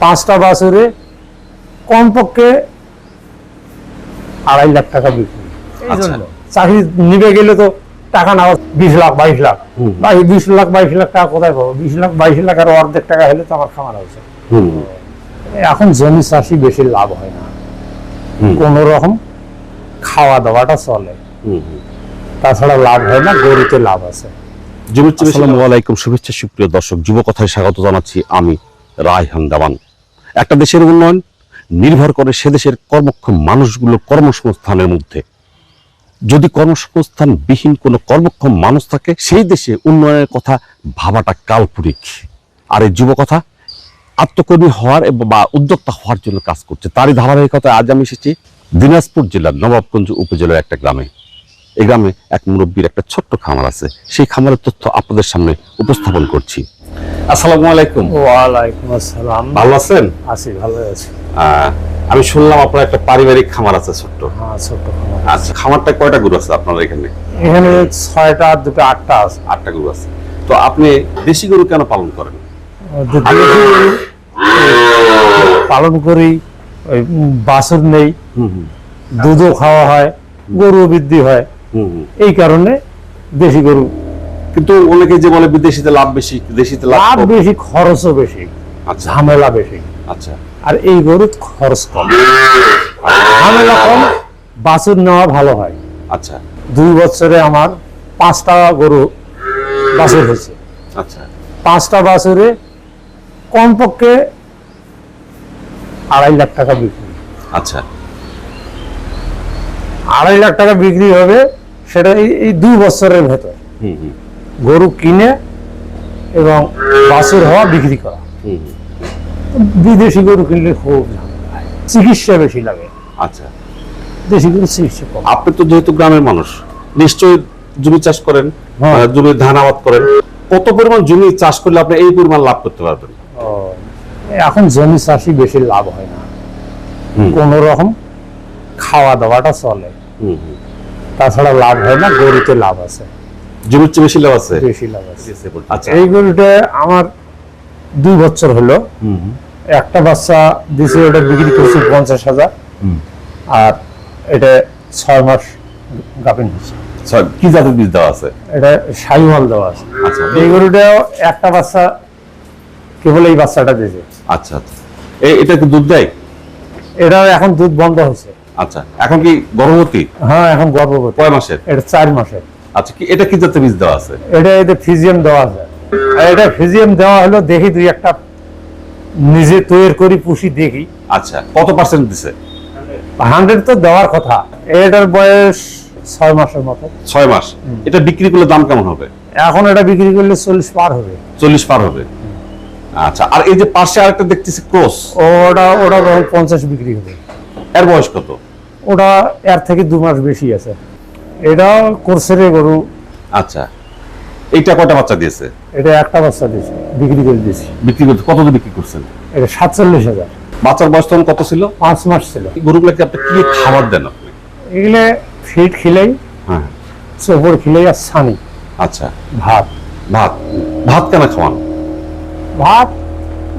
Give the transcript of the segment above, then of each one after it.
পাঁচটা বাছুরে কমপক্ষে আড়াই লাখ টাকা বিক্রি আচ্ছা। চাকরি নিবে গেলে তো টাকা না বিশ লাখ বাইশ লাখ। হুম। বিশ লাখ বাইশ লাখ টাকা কোথায় পাবো? বিশ লাখ বাইশ লাখ আর অর্ধেক টাকা হলে তো আমার খামার হুম। এখন জমি চাষি বেশি লাভ হয় না। হুম। কোন রকম খাওয়া দাওয়াটা চলে। হুম হুম। তাছাড়া লাভ হয় না গরুতে লাভ আছে। আসসালামু আলাইকুম শুভেচ্ছা সুপ্রিয় দর্শক যুব কথায় স্বাগত জানাচ্ছি আমি রায়হান দেওয়ান একটা দেশের উন্নয়ন নির্ভর করে সে দেশের কর্মক্ষম মানুষগুলো কর্মসংস্থানের মধ্যে। যদি কর্মসংস্থান বিহীন কোনো কর্মক্ষম মানুষ থাকে, সেই দেশে উন্নয়নের কথা ভাবাটা কাল্পনিক। আর এই যুব কথা আত্মকর্মী হওয়ার বা উদ্যোক্তা হওয়ার জন্য কাজ করছে। তারই ধারাবাহিকতায় আজ আমি এসেছি দিনাজপুর জেলার নবাবগঞ্জ উপজেলার একটা গ্রামে। এই গ্রামে এক মুরব্বীর একটা ছোট্ট খামার আছে। সেই খামারের তথ্য আপনাদের সামনে উপস্থাপন করছি। আসসালামু আলাইকুম। ওয়ালাইকুম আসসালাম। ভালো আছেন? আছি ভালো আছি। আমি শুনলাম আপনার একটা পারিবারিক খামার আছে ছোট্ট। হ্যাঁ ছোট্ট খামার। আচ্ছা খামারটা কয়টা গরু আছে আপনার এখানে? এখানে ছয়টা আর দুটো আটটা আছে। আটটা গরু আছে। তো আপনি দেশি গরু কেন পালন করেন? পালন করি ওই বাছুর নেই দুধও খাওয়া হয় গরু বৃদ্ধি হয়। হুম হুম। এই কারণে দেশি গরু কিন্তু অনেকে যে বলে বিদেশিতে লাভ বেশি দেশিতে লাভ বেশি খরচও বেশি আচ্ছা। ঝামেলা বেশি। আচ্ছা। আর এই গরুর খরচ কম। ঝামেলা কম বাছুর নেওয়া ভালো হয়। আচ্ছা। দুই বছরে আমার পাঁচটা গরু বাছুর হয়েছে। আচ্ছা। পাঁচটা বাছুরে কমপক্ষে আড়াই লাখ টাকা বিক্রি। আচ্ছা। আড়াই লাখ টাকা বিক্রি হবে সেটা এই এই দুই বছরের ভেতর। হুম হুম। গরু কিনে এবং বাছুর হওয়া বিক্রি করা। বিদেশি গরু কিনলে খুব চিকিৎসা বেশি লাগে। আচ্ছা। দেশি গরু চিকিৎসা কম। আপনি তো যেহেতু গ্রামের মানুষ নিশ্চয়ই জমি চাষ করেন হ্যাঁ। জমির ধান আবাদ করেন কত পরিমাণ জমি চাষ করলে আপনি এই পরিমাণ লাভ করতে পারবেন? এখন জমি চাষি বেশি লাভ হয় না। কোন রকম খাওয়া দাওয়াটা চলে। তাছাড়া লাভ হয় না গরুতে লাভ আছে। জমির চেয়ে বেশি লাভ আছে? বেশি লাভ আছে। আচ্ছা। এই গরুটা আমার দুই বছর হলো। একটা বাচ্চা দিছে ওটা বিক্রি করছি পঞ্চাশ হাজার। আর এটা ছয় মাস গাভিন কি জাতের বীজ দেওয়া আছে? এটা দেওয়া আছে। আচ্ছা। এই একটা বাচ্চা কেবল এই বাচ্চাটা দিয়েছে। আচ্ছা আচ্ছা। এটা কি দুধ দেয়? এটাও এখন দুধ বন্ধ হয়েছে। আচ্ছা। এখন কি গর্ভবতী? হ্যাঁ এখন গর্ভবতী। কয় মাসের? এটা চার মাসের। আচ্ছা কি এটা কি জাতের বীজ দেওয়া আছে? এটা এতে ফিজিয়াম দেওয়া আছে। আর এটা ফিজিয়াম দেওয়া হলো দেখি দুই একটা নিজে তৈরি করি পুষি দেখি। আচ্ছা কত পার্সেন্ট দিছে? হান্ড্রেড তো দেওয়ার কথা। এটার বয়স ছয় মাসের মতো। ছয় মাস। এটা বিক্রি করলে দাম কেমন হবে? এখন এটা বিক্রি করলে চল্লিশ পার হবে। চল্লিশ পার হবে। আচ্ছা আর এই যে পাশে আরেকটা দেখতেছি ক্রস। ওটা ওটা পঞ্চাশ বিক্রি হবে। এর বয়স কত? ওটা এর থেকে দু মাস বেশি আছে। এটা করছে রে গরু। আচ্ছা। এইটা কয়টা বাচ্চা দিয়েছে? এটা একটা বাচ্চা দিয়েছে বিক্রি করে দিয়েছি। বিক্রি করতে কত বিক্রি করছেন? এটা সাতচল্লিশ হাজার। বাচ্চার বয়স তখন কত ছিল? পাঁচ মাস ছিল। গরুগুলোকে আপনি কি খাবার দেন আপনি? এগুলো ফিট খিলেই হ্যাঁ। চোপড় খিলেই আর ছানি। আচ্ছা। ভাত। ভাত। ভাত কেন খাওয়ান? ভাত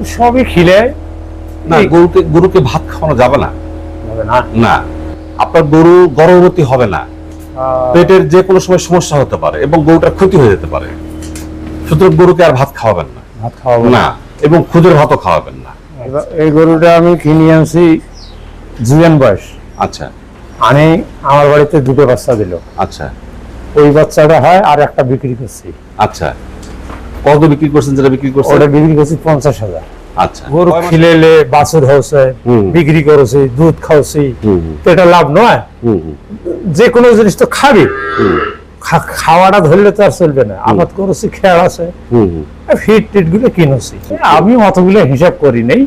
সবই খিলে না গরুকে গরুকে ভাত খাওয়ানো যাবে না? না। না। আপনার গরু গর্ভবতী হবে না। পেটের যে কোনো সময় সমস্যা হতে পারে এবং গরুটার ক্ষতি হয়ে যেতে পারে। সুতরাং গরুকে আর ভাত খাওয়াবেন না। ভাত খাওয়াবেন না। এবং খুদের ভাতও খাওয়াবেন না। এই গরুটা আমি কিনে আনছি জুয়ান বয়স। আচ্ছা। আনি আমার বাড়িতে দুটো বাচ্চা দিল। আচ্ছা। ওই বাচ্চাটা হয় আর একটা বিক্রি করছি। আচ্ছা। কত বিক্রি করছেন যেটা বিক্রি করছেন? ওটা বিক্রি করছি পঞ্চাশ হাজার। আচ্ছা। গরু খিলেলে বাছুর হুম। বিক্রি করেছি দুধ খাওয়াছি। তো এটা লাভ নয়? হুম, হুম, যে কোনো জিনিস তো খাবি। খাওয়াটা ধরলে তো আর চলবে না। আবাদ করেছি খেয়াল আছে। ফিট টিটগুলো কিনেছি আমি অতগুলো হিসাব করি নেই।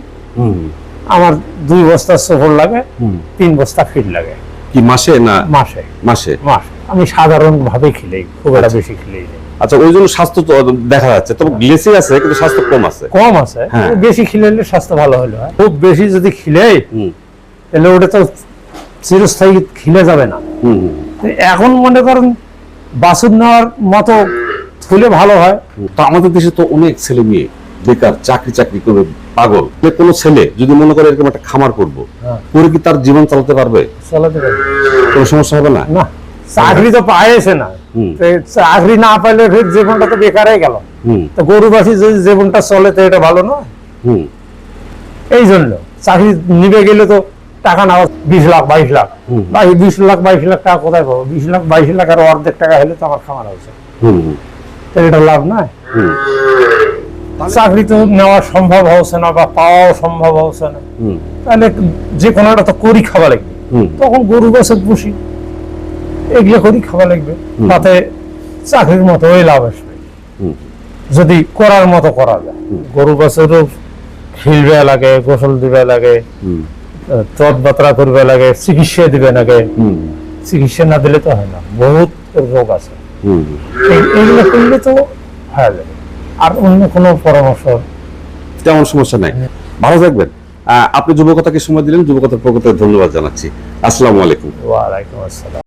আমার দুই বস্তা সফর লাগে হুম। তিন বস্তা ফিট লাগে। কি মাসে না মাসে। মাসে? মাস। আমি সাধারণ ভাবে খেলেই খুব একটা বেশি খেলেই নেই। আচ্ছা ওই জন্য স্বাস্থ্য তো দেখা যাচ্ছে। তবে গ্লেসি আছে কিন্তু স্বাস্থ্য কম আছে। কম আছে হ্যাঁ। বেশি খিলাইলে স্বাস্থ্য ভালো হলো খুব বেশি যদি খিলে হুম, তাহলে ওটা তো চিরস্থায়ী খিলে যাবে না। এখন মনে করেন বাছুর নেওয়ার মতো খুলে ভালো হয়। তো আমাদের দেশে তো অনেক ছেলে মেয়ে বেকার চাকরি চাকরি করবে পাগল। যে কোনো ছেলে যদি মনে করে এরকম একটা খামার করব হ্যাঁ। করে কি তার জীবন চালাতে পারবে? চালাতে পারবে। কোনো সমস্যা হবে না? না চাকরি তো পাইছে না। চাকরি না পাইলে ফের জীবনটা তো বেকারই গেল। তো গরুবাসী যদি জীবনটা চলে তো এটা ভালো নয়। এই জন্য চাকরি নিবে গেলে তো টাকা না বিশ লাখ বাইশ লাখ। বা বিশ লাখ বাইশ লাখ টাকা কোথায় পাবো? বিশ লাখ বাইশ লাখ আর অর্ধেক টাকা হলে তো আমার খামার হয়েছে। তো এটা লাভ নয়। হুম। চাকরি তো নেওয়া সম্ভব হচ্ছে না বা পাওয়াও সম্ভব হচ্ছে না। হুম। তাহলে যে কোনো একটা তো করি খাওয়া লাগবে হুম। তখন গরু গাছের পুষি এগুলো করি খাওয়া লাগবে। তাতে চাকরির মতো ওই লাভ আসবে। হুম। যদি করার মতো করা যায়। গরু গাছেরও খিলবে লাগে গোসল দিবে লাগে হুম। চট বাতরা করবে লাগে চিকিৎসা দিবে লাগে। চিকিৎসা না দিলে তো হয় না বহুত রোগ আছে। এইগুলো করলে তো হয়ে যাবে আর অন্য কোনো পরামর্শ? তেমন সমস্যা নাই। ভালো থাকবেন। আপনি যুবকতাকে সময় দিলেন যুবকতার প্রকৃত ধন্যবাদ জানাচ্ছি। আসসালামু আলাইকুম। ওয়ালাইকুম আসসালাম।